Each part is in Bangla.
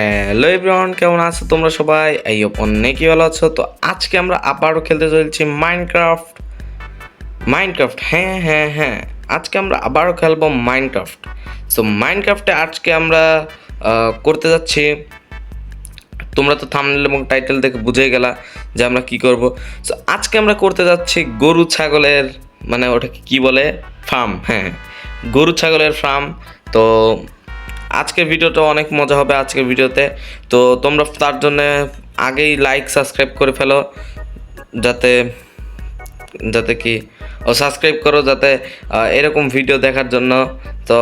হ্যালো এভরিওয়ান কেমন আছো তোমরা সবাই? এই অনেকই ভালো আছো। তো আজকে আমরা আবারও খেলতে চলছি মাইনক্রাফট মাইনক্রাফট হ্যাঁ হ্যাঁ হ্যাঁ। আজকে আমরা আবারও খেলব মাইনক্রাফট সো মাইনক্রাফটে আজকে আমরা করতে যাচ্ছি। তোমরা তো থামনেল এবং টাইটেল দেখে বুঝে গেলা যে আমরা কি করব। সো আজকে আমরা করতে যাচ্ছি গরু ছাগলের মানে ওটাকে কি বলে? ফার্ম হ্যাঁ। গরু ছাগলের ফার্ম তো আজকের ভিডিওটা অনেক মজা হবে আজকের ভিডিওতে। তো তোমরা তার জন্য আগেই লাইক সাবস্ক্রাইব করে ফেলো, যাতে যাতে কি, ও সাবস্ক্রাইব করো যাতে এরকম ভিডিও দেখার জন্য। তো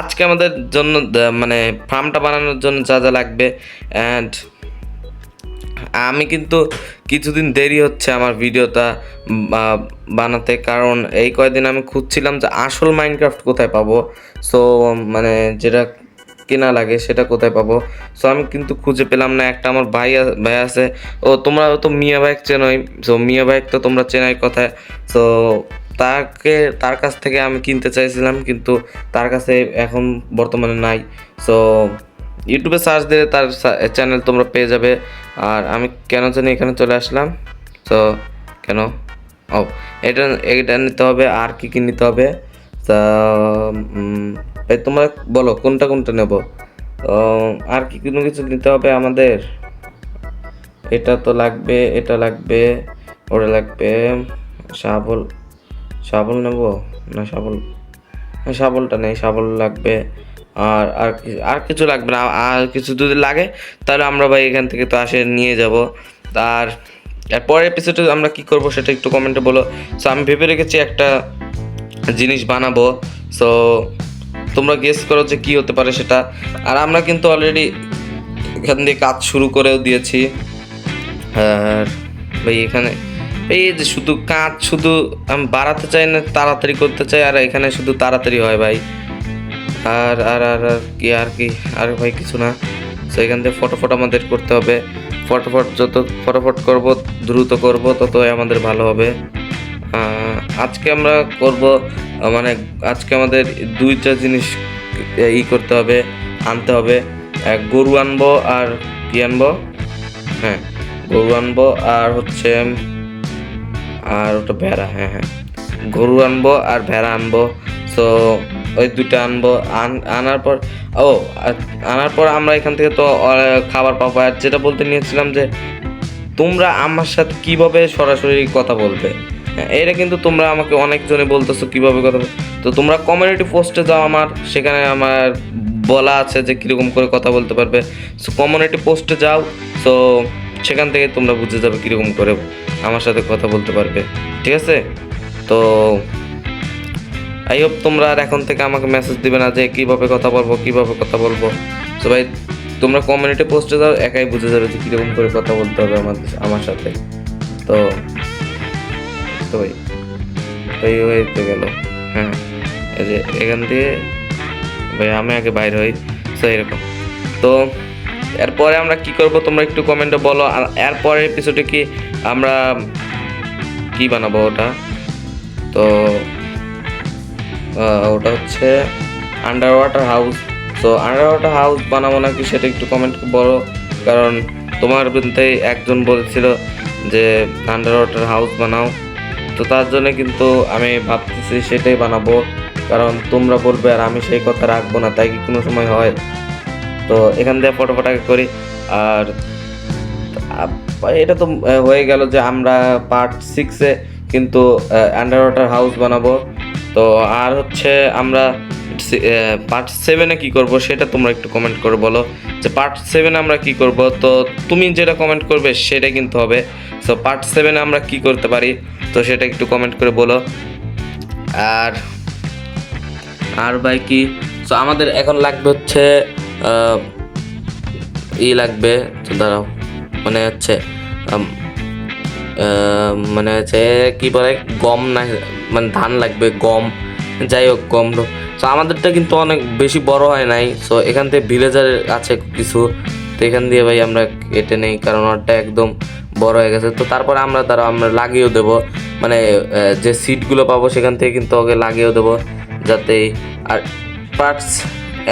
আজকে আমাদের জন্য মানে ফার্মটা বানানোর জন্য যা যা লাগবে। অ্যান্ড আমি কিন্তু কিছুদিন দেরি হচ্ছে আমার ভিডিওটা বানাতে। কারণ এই কয়দিন আমি খুঁজছিলাম যে আসল মাইনক্রাফট কোথায় পাবো। সো মানে যেটা কেনা লাগে, সেটা কোথায় পাবো? সো আমি কিন্তু খুঁজে পেলাম না, একটা আমার ভাই ভাই আছে। ও, তোমরা তো মিয়া বাইক চেনোই। সো মিয়া বাইক তো তোমরা চেনাই কথায়। সো তাকে, তার কাছ থেকে আমি কিনতে চাইছিলাম, কিন্তু তার কাছে এখন বর্তমানে নাই। সো ইউটিউবে সার্চ দিলে তার চ্যানেল তোমরা পেয়ে যাবে। আর আমি কেন জানি এখানে চলে আসলাম। তো কেন? ও, এটা এটা নিতে হবে, আর কি কি নিতে হবে? তা এই তোমরা বলো, কোনটা কোনটা নেব? আর কি কোনো কিছু নিতে হবে আমাদের? এটা তো লাগবে, এটা লাগবে, ওটা লাগবে, শাবল শাবল নেব না শাবল? হ্যাঁ শাবলটা নেই, শাবল লাগবে। আর আর আর কিছু লাগবে না, আর কিছু যদি লাগে, তাহলে আমরা ভাই এখান থেকে তো আসে নিয়ে যাব। আর পরের এপিসোডে আমরা কি করব সেটা একটু কমেন্টে বলো। সো আমি ভেবে রেখেছি একটা জিনিস বানাবো। সো তোমরা গেস করো যে কি হতে পারে সেটা। আর আমরা কিন্তু অলরেডি এখান দিয়ে কাজ শুরু করেও দিয়েছি। আর ভাই, এখানে এই যে শুধু কাজ, শুধু আমি বাড়াতে চাই না, তাড়াতাড়ি করতে চাই, আর এখানে শুধু তাড়াতাড়ি হয় ভাই। আর আর আর আর কি আর কি, আর ভাই কিছু না। তো এখান থেকে ফটোফট আমাদের করতে হবে। ফটোফট যত ফটোফট করব, দ্রুত করব, ততই আমাদের ভালো হবে। আজকে আমরা করব মানে আজকে আমাদের দুইটা জিনিস ই করতে হবে, আনতে হবে। গরু আনব আর কি আনব? হ্যাঁ গরু আনব আর হচ্ছে, আর ওটা ভেড়া হ্যাঁ হ্যাঁ। গরু আনব আর ভেড়া আনব। তো ওই দুটো আনব। আন- আনার পর, ও আনার পর আমরা এখান থেকে তো খাবার পাবো। আর যেটা বলতে নিয়েছিলাম যে, তোমরা আমার সাথে কীভাবে সরাসরি কথা বলবে? এটা কিন্তু তোমরা আমাকে অনেকজনে বলতেছো কীভাবে কথা তো তোমরা কমিউনিটি পোস্টে যাও আমার, সেখানে আমার বলা আছে যে কীরকম করে কথা বলতে পারবে। সো কমিউনিটি পোস্টে যাও তো সেখান থেকে তোমরা বুঝে যাবে কীরকম করে আমার সাথে কথা বলতে পারবে। ঠিক আছে? তো আই হোপ তোমরা আর এখন থেকে আমাকে মেসেজ দিবে না যে কীভাবে কথা বলব, কীভাবে কথা বলব। তো ভাই, তোমরা কমিউনিটি পোস্টে যাও, একাই বুঝে যাবে যে কীরকম করে কথা বলতে হবে আমাদের আমার সাথে। তো তো ভাই। এই হয়ে গেল। হ্যাঁ এই যে এখান থেকে ভাই আমি আগে বাইরে হই, তো এরকম। তো এরপরে আমরা কি করব তোমরা একটু কমেন্টে বলো। আর এরপরের এপিসোডে কি আমরা কি বানাবো ওটা? তো ওটা হচ্ছে আন্ডার ওয়াটার হাউস তো আন্ডার ওয়াটার হাউস বানাবো নাকি সেটা একটু কমেন্ট বলো। কারণ তোমার মধ্যে একজন বলেছিল যে আন্ডার ওয়াটার হাউস বানাও। তো তার জন্য কিন্তু আমি ভাবতেছি সেটাই বানাবো, কারণ তোমরা বলবে আর আমি সেই কথা রাখব না, তাই কি কোনো সময় হয়? তো এখান দিয়ে ফটো ফটাকে করি, আর এটা তো হয়ে গেল যে আমরা পার্ট সিক্সে কিন্তু আন্ডার ওয়াটার হাউস বানাবো। তো আর হচ্ছে আমরা পার্ট সেভেনে কি করব সেটা তোমরা একটু কমেন্ট করে বলো। যে পার্ট সেভেনে আমরা কি করব? তো তুমি যেটা কমেন্ট করবে সেটা কিন্তু হবে। সো পার্ট সেভেনে আমরা কি করতে পারি? তো সেটা একটু কমেন্ট করে বলো। আর আর ভাই কি? সো আমাদের এখন লাগবে হচ্ছে ই লাগবে, তো দাঁড়াও মানে হচ্ছে মানে হচ্ছে, কি বলে? গম না মানে ধান লাগবে, গম। যাই হোক, গম তো আমাদেরটা কিন্তু অনেক বেশি বড় হয় নাই। সো এখান থেকে ভিলেজার আছে কিছু। তো এখান দিয়ে ভাই আমরা কেটে নেই, কারণ ওটা একদম বড় হয়ে গেছে। তো তারপরে আমরা তারা আমরা লাগিয়েও দেবো। মানে যে সিটগুলো পাবো সেখান থেকে কিন্তু ওকে লাগিয়েও দেবো, যাতে আর পার্টস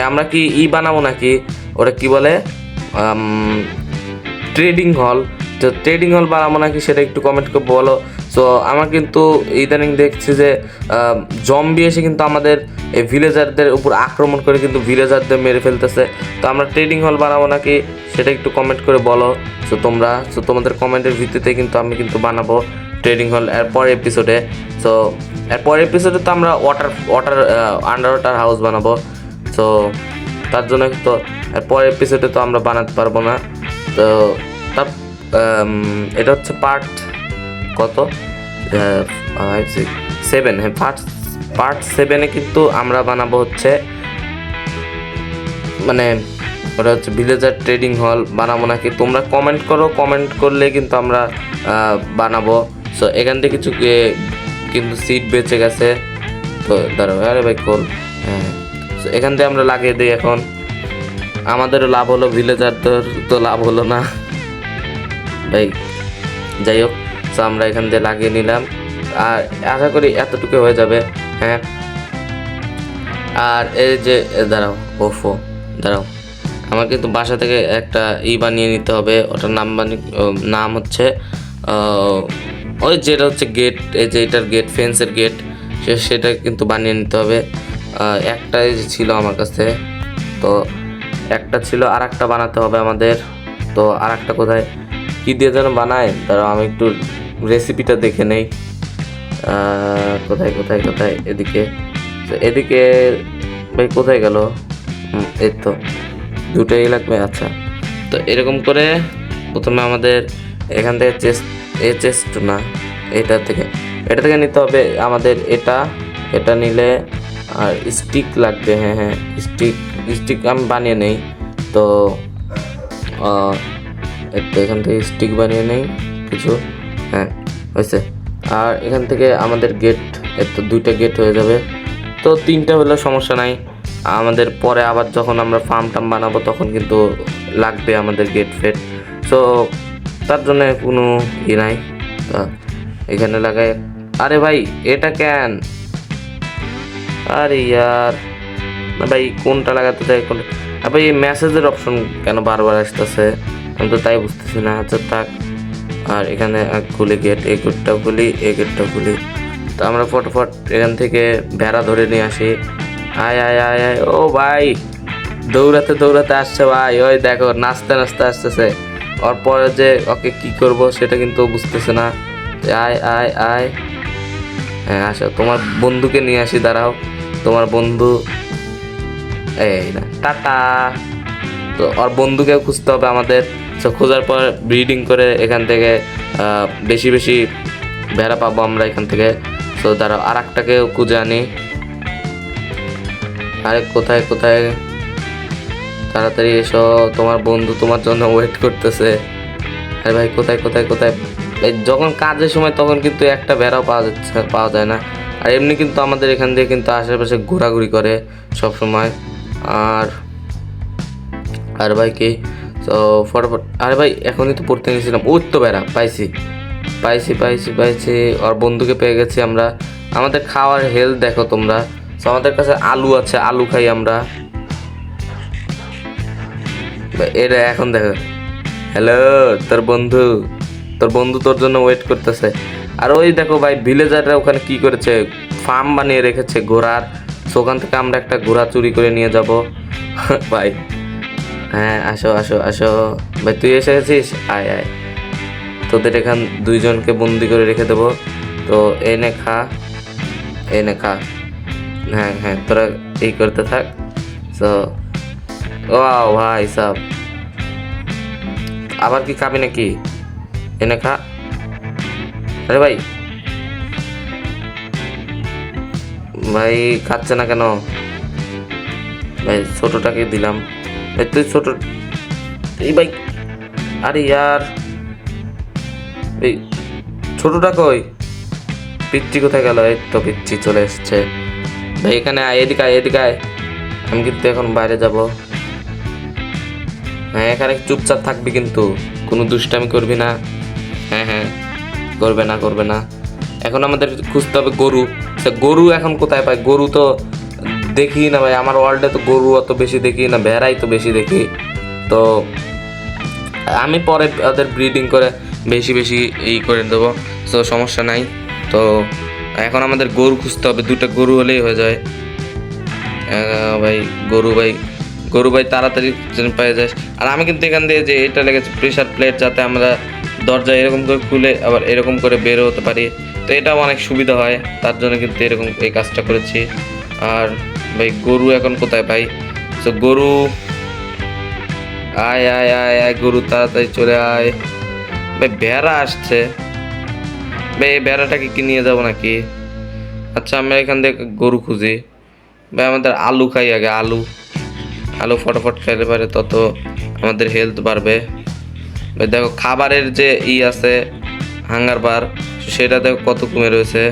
আমরা কি ই বানাবো নাকি? ওটা কি বলে? ট্রেডিং হল তো ট্রেডিং হল বানাবো নাকি সেটা একটু কমেন্ট করে বলো। তো আমার কিন্তু ইদানিং দেখছি যে জম্বি এসে কিন্তু আমাদের এই ভিলেজারদের উপর আক্রমণ করে কিন্তু ভিলেজারদের মেরে ফেলতেছে। তো আমরা ট্রেডিং হল বানাবো নাকি? সেটা একটু কমেন্ট করে বলো। তো তোমরা, তো তোমাদের কমেন্টের ভিত্তিতে কিন্তু আমি কিন্তু বানাবো ট্রেডিং হল এরপর এপিসোডে তো এরপর এপিসোডে তো আমরা water water under water house বানাবো। তো তার জন্য তো এরপর এপিসোডে তো আমরা বানাতে পারব না। তো তার এটা হচ্ছে পার্ট কত? সেভেন হ্যাঁ পার্ট পার্ট সেভেনে কিন্তু আমরা বানাবো হচ্ছে মানে ওটা হচ্ছে ভিলেজার ট্রেডিং হল বানাবো নাকি? তোমরা কমেন্ট করো কমেন্ট করলে কিন্তু আমরা বানাবো। সো এখান থেকে কিছু কিন্তু সিট বেঁচে গেছে। তো দাঁড়াও আরে ভাই খোল। হ্যাঁ So, এখান থেকে আমরা লাগিয়ে দিই এখন। আমাদেরও লাভ হলো ভিলেজারদের তো লাভ হলো না। ভাই যাই হোক। তো আমরা এখান দিয়ে লাগিয়ে নিলাম। আর আশা করি এতটুকু হয়ে যাবে হ্যাঁ। আর এই যে দাঁড়াও, ওফো, দাঁড়াও। আমার কিন্তু বাসা থেকে একটা ই বানিয়ে নিতে হবে, ওটার নাম বানিয়ে নাম হচ্ছে ওই যেটা হচ্ছে গেট এই যে এটার গেট ফেন্সের গেট সে, সেটা কিন্তু বানিয়ে নিতে হবে। একটাই যে ছিল আমার কাছে, তো একটা ছিল আর একটা বানাতে হবে আমাদের। তো আর একটা কোথায়? কী দিয়ে যেন বানায়? তারা আমি একটু রেসিপিটা দেখে নেই। কোথায় কোথায় কোথায়? এদিকে এদিকে ভাই কোথায় গেল? এই তো, দুটোই লাগবে আচ্ছা। তো এরকম করে প্রথমে আমাদের এখান থেকে চেস্ট এ চেস্ট না, এটা থেকে এটা থেকে নিতে হবে আমাদের এটা এটা নিলে আর স্টিক লাগবে হ্যাঁ হ্যাঁ স্টিক স্টিক আমি বানিয়ে নেই। তো এখান থেকে স্টিক বানিয়ে নেই, কিছু। হ্যাঁ হয়েছে। আর এখান থেকে আমাদের গেটের তো দুইটা গেট হয়ে যাবে। তো তিনটা হলে সমস্যা নাই। আমাদের পরে আবার যখন আমরা ফার্ম টার্ম বানাবো তখন কিন্তু লাগবে আমাদের গেট ফেট সো তার জন্য কোনো ই নাই। তা এখানে লাগাই। আরে ভাই, এটা কেন? আরে ইয়ার। না ভাই, কোনটা লাগাতে চাই, কোনটা? ভাই, এই মেসেজের অপশন কেন বারবার আসতেছে? আমি তো তাই বুঝতেছি না। আচ্ছা থাক। আর এখানে খুলি গেট এই গেটটাও খুলি এই গেটটাও খুলি তো আমরা ফটোফট এখান থেকে ভেড়া ধরে নিয়ে আসি। আয় আয় আয় আয়। ও ভাই, দৌড়াতে দৌড়াতে আসছে ভাই। ওই দেখো, নাচতে নাচতে আসতেছে। ওর পরে যে ওকে কি করব সেটা কিন্তু বুঝতেছে না। আয় আয় আয়। হ্যাঁ আসো। তোমার বন্ধুকে নিয়ে আসি, দাঁড়াও। তোমার বন্ধু, এই না, টাটা। তো ওর বন্ধুকে খুঁজতে হবে আমাদের। তো খোঁজার পর ব্রিডিং করে এখান থেকে বেশি বেশি ভেড়া পাবো আমরা এখান থেকে। তো দাঁড়াও আর একটাকেও খুঁজে আনি। আরে, কোথায় কোথায়? তাড়াতাড়ি এসো, তোমার বন্ধু তোমার জন্য ওয়েট করতেছে। আরে ভাই, কোথায় কোথায় কোথায়? যখন কাজের সময় তখন কিন্তু একটা ভেড়াও পাওয়া যাচ্ছে, পাওয়া যায় না। আর এমনি কিন্তু আমাদের এখান দিয়ে কিন্তু আশেপাশে ঘোরাঘুরি করে সব সময় আর আর ভাই কি? তো ফটোফট, আরে ভাই, এখনই তো পড়তে গেছিলাম। ওই তো বেড়া, পাইছি। পাইছি পাইছি পাইছি আর বন্ধুকে পেয়ে গেছি আমরা। আমাদের খাওয়ার হেলথ দেখো তোমরা। তো আমাদের কাছে আলু আছে, আলু খাই আমরা। এটা এখন দেখো। হ্যালো তোর বন্ধু। তোর বন্ধু তোর জন্য ওয়েট করতেছে। আর ওই দেখো ভাই ভিলেজাররা ওখানে কি করেছে? ফার্ম বানিয়ে রেখেছে ঘোড়ার। ওখান থেকে আমরা একটা ঘোড়া চুরি করে নিয়ে যাব। ভাই হ্যাঁ আসো আসো আসো। ভাই, তুই এসে গেছিস? আয় আয়। তোদের এখান দুইজনকে বন্দি করে রেখে দেবো। তো এনে খা। এনে খা। হ্যাঁ হ্যাঁ তোরা এই করতে থাক। তো ও ভাই, সব। আবার কি খাবি নাকি? এনে খা। আরে ভাই। ভাই, খাচ্ছে না কেন? ভাই, ছোটটাকে দিলাম। এই তুই ছোট। এই ভাই, আরে ইয়ার। এই ছোটটা কই? পিচ্ছি কোথায় গেল? এই তো পিচ্ছি চলে এসছে। ভাই, এখানে আয়, এদিকে আয় এদিকে আয়। আমি কিন্তু এখন বাইরে যাব। হ্যাঁ এখানে চুপচাপ থাকবি কিন্তু। কোনো দুষ্টামি করবি না। হ্যাঁ হ্যাঁ করবে না করবে না। এখন আমাদের খুঁজতে হবে গরু। গরু এখন কোথায় পায়? গরু তো দেখি না ভাই, আমার ওয়ার্ল্ডে তো গরু অত বেশি দেখি না, ভেড়াই তো বেশি দেখি। তো আমি পরে ওদের ব্রিডিং করে বেশি বেশি এই করে দেবো, তো সমস্যা নাই। তো এখন আমাদের গরু খুঁজতে হবে, দুটো গরু হলেই হয়ে যায়। ভাই, গরু ভাই গরু ভাই তাড়াতাড়ি যেন পেয়ে যায়। আর আমি কিন্তু এখান দিয়ে যে এটা লেগেছে প্রেশার প্লেট যাতে আমরা দরজা এরকম করে খুলে আবার এরকম করে বেরো হতে পারি। তো এটাও অনেক সুবিধা হয়, তার জন্য কিন্তু এরকম এই কাজটা করেছি। আর ভাই, গরু এখন কোথায় ভাই? তো গরু, আয় আয় আয় আয়, গরু, তাড়াতাড়ি চলে আয়। ভাই, ভেড়া আসছে। ভাই, এই ভেড়াটাকে কি নিয়ে যাব নাকি? আচ্ছা আমরা এখান থেকে গরু খুঁজি। ভাই, আমাদের আলু খাই আগে, আলু। আলু ফটাফট খাইতে পারে, তত আমাদের হেলথ বাড়বে। ভাই, দেখো, খাবারের যে ই আছে হাঙ্গার বার সেটা দেখো কত কমে রয়েছে।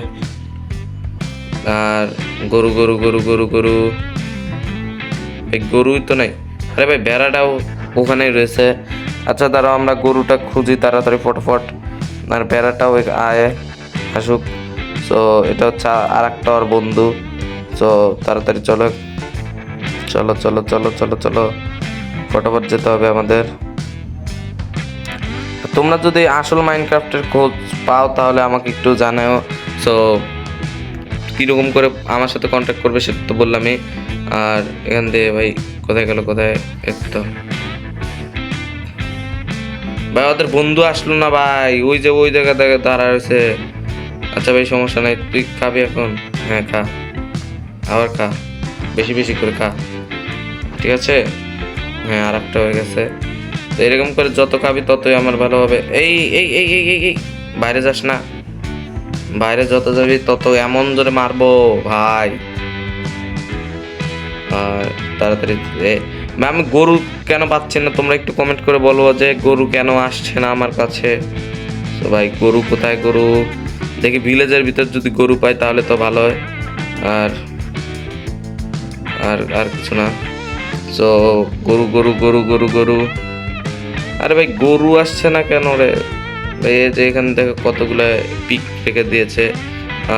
আর গরু গরু গরু গরু গরু। এই গরুই তো নাই। আরে ভাই, বেড়াটাও ওখানেই রয়েছে। আচ্ছা দাঁড়াও, আমরা গরুটা খুঁজি তাড়াতাড়ি, ফটাফট। আর বেড়াটাও আয়, আসুক। সো এটা হচ্ছে আর একটা ওর বন্ধু। তো তাড়াতাড়ি চলো। চলো চলো চলো চলো চলো। ফটাফট যেতে হবে আমাদের। তোমরা যদি আসল মাইনক্রাফটের খোঁজ পাও, তাহলে আমাকে একটু জানাও। সো কীরকম করে আমার সাথে কন্ট্যাক্ট করবে সেটা তো বললামই। আর এখান দিয়ে ভাই, কোথায় গেল, কোথায়? তো। ভাই, ওদের বন্ধু আসলো না ভাই। ওই যে ওই জায়গা থেকে দাঁড়া রয়েছে। আচ্ছা ভাই, সমস্যা নাই। তুই খাবি এখন? হ্যাঁ খা। আবার খা। বেশি বেশি করে খা। ঠিক আছে? হ্যাঁ আর একটা হয়ে গেছে। তো এরকম করে যত খাবি ততই আমার ভালো হবে। এই এই এই এই এই। বাইরে যাস না। বাইরে যত যাবি, তত এমন জোরে মারবো, ভাই। আর তাড়াতাড়ি আমি গরু কেন পাচ্ছি না? তোমরা একটু কমেন্ট করে বলো যে, গরু কেন আসছে না আমার কাছে? তো ভাই, গরু কোথায় গরু? দেখি ভিলেজের ভিতর যদি গরু পাই, তাহলে তো ভালো হয়। আর আর আর কিছু না। তো গরু গরু গরু গরু গরু। আরে ভাই, গরু আসছে না কেন রে? এই যে এখানে দেখো কতগুলো পিক রেখে দিয়েছে।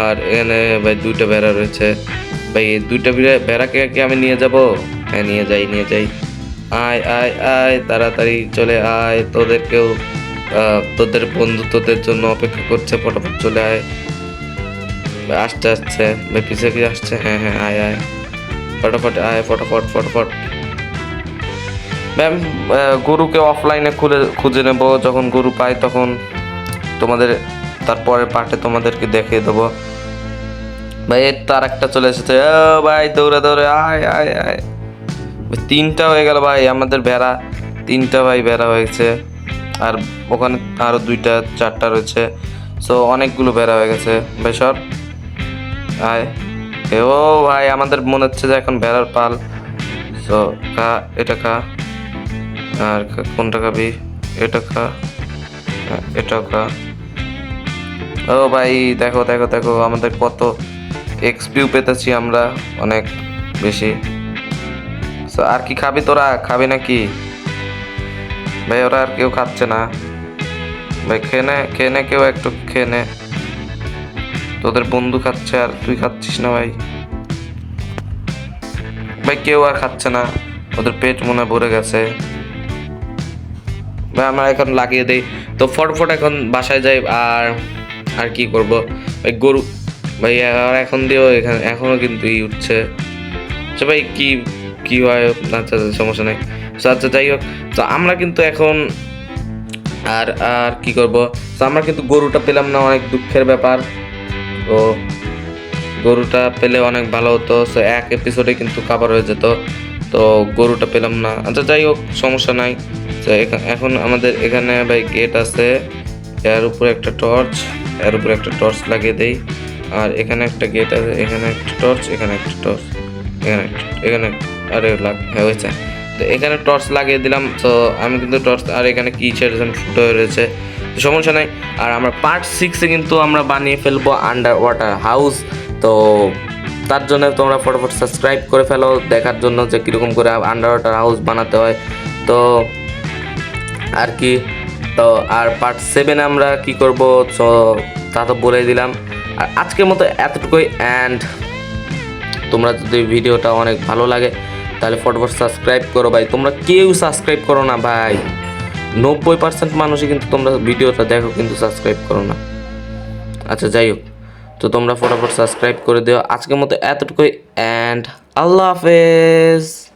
আর এখানে ভাই দুইটা বেড়া রয়েছে। ভাই, এই দুইটা ভেড়াকে কি আমি নিয়ে যাব? হ্যাঁ নিয়ে যাই নিয়ে যাই। আয় আয় আয়, তাড়াতাড়ি চলে আয়। তোদেরকেও তোদের বন্ধু তোদের জন্য অপেক্ষা করছে ফটাফট চলে আয়। আসতে আসছে। ভাই পিছিয়ে কি আসছে? হ্যাঁ হ্যাঁ আয় আয়। ফটাফট আয় ফটাফট ফটাফট ম্যাম গরুকে অফলাইনে খুলে, খুঁজে নেব। যখন গরু পাই তখন তোমাদের, তারপরের পার্টে তোমাদেরকে দেখিয়ে দেবো। ভাই, এর তো আর একটা চলে এসেছে। ও ভাই, দৌড়ে দৌড়ে, আয় আয় আয়। তিনটা হয়ে গেল ভাই, আমাদের ভেড়া। তিনটা ভাই ভেড়া হয়েছে আর ওখানে আরও দুইটা, চারটা রয়েছে। সো অনেকগুলো ভেড়া হয়ে গেছে। ভাই, সর। আয়। ও ভাই, আমাদের মনে হচ্ছে যে এখন ভেড়ার পাল। সো খা, এটা খা। আর কোনটা খাবি এটা খা এটাও খা ও ভাই, দেখো দেখো দেখো, আমাদের কত এক্সপিউ পেতেছি আমরা, অনেক বেশি। আর কি খাবি তোরা? খাবি নাকি? ভাই, ওরা আর কেউ খাচ্ছে না। ভাই খেয়ে নে খেয়ে নে কেউ একটু খেয়ে নে তোদের বন্ধু খাচ্ছে আর তুই খাচ্ছিস না, ভাই। ভাই, কেউ আর খাচ্ছে না। ওদের পেট মনে ভরে গেছে। আমরা এখন লাগিয়ে দেই। তো ফটফট এখন বাসায় যাই আর আর কি করব? ভাই গরু ভাই আর এখন দিয়েও এখানে এখনও কিন্তু ই উঠছে। আচ্ছা ভাই কি কি হয়? আচ্ছা আচ্ছা, সমস্যা নেই। তো আচ্ছা যাই হোক। তো আমরা কিন্তু এখন আর আর কি করব? তো আমরা কিন্তু গরুটা পেলাম না অনেক দুঃখের ব্যাপার। তো গরুটা পেলে অনেক ভালো হতো। সো এক এপিসোডে কিন্তু কাভার হয়ে যেত। তো গরুটা পেলাম না। আচ্ছা যাই হোক সমস্যা নাই। তো এখা- এখন আমাদের এখানে ভাই গেট আছে। এর উপরে একটা টর্চ, এর উপরে একটা টর্চ লাগিয়ে দেই। আর এখানে একটা গেট আছে, এখানে একটা টর্চ, এখানে একটা টর্চ, এখানে এখানে আরে লাগ হ্যাঁ হয়েছে তো এখানে টর্চ লাগিয়ে দিলাম। তো আমি কিন্তু টর্চ আর এখানে কিসের যেন ফুটো হয়ে রয়েছে? সমস্যা নাই। আর আমরা পার্ট সিক্সে কিন্তু আমরা বানিয়ে ফেলব আন্ডার ওয়াটার হাউস। তো তার জন্য তোমরা ফটোফট সাবস্ক্রাইব করে ফেলো। দেখার জন্য যে কীরকম করে আন্ডার ওয়াটার হাউস বানাতে হয়। তো আর কি? তো আর পার্ট সেভেনে আমরা কি করব? তো তা তো বলে দিলাম। আর আজকের মতো এতটুকুই অ্যান্ড তোমরা যদি ভিডিওটা অনেক ভালো লাগে, তাহলে ফটোফট সাবস্ক্রাইব করো ভাই। তোমরা কেউ সাবস্ক্রাইব করো না ভাই। নব্বই পার্সেন্ট মানুষই কিন্তু তোমরা ভিডিওটা দেখো, কিন্তু সাবস্ক্রাইব করো না। আচ্ছা যাই হোক। তো তোমরা ফটাফট সাবস্ক্রাইব করে দিও। আজকের মতো এতটুকুই অ্যান্ড আল্লাহ হাফেজ।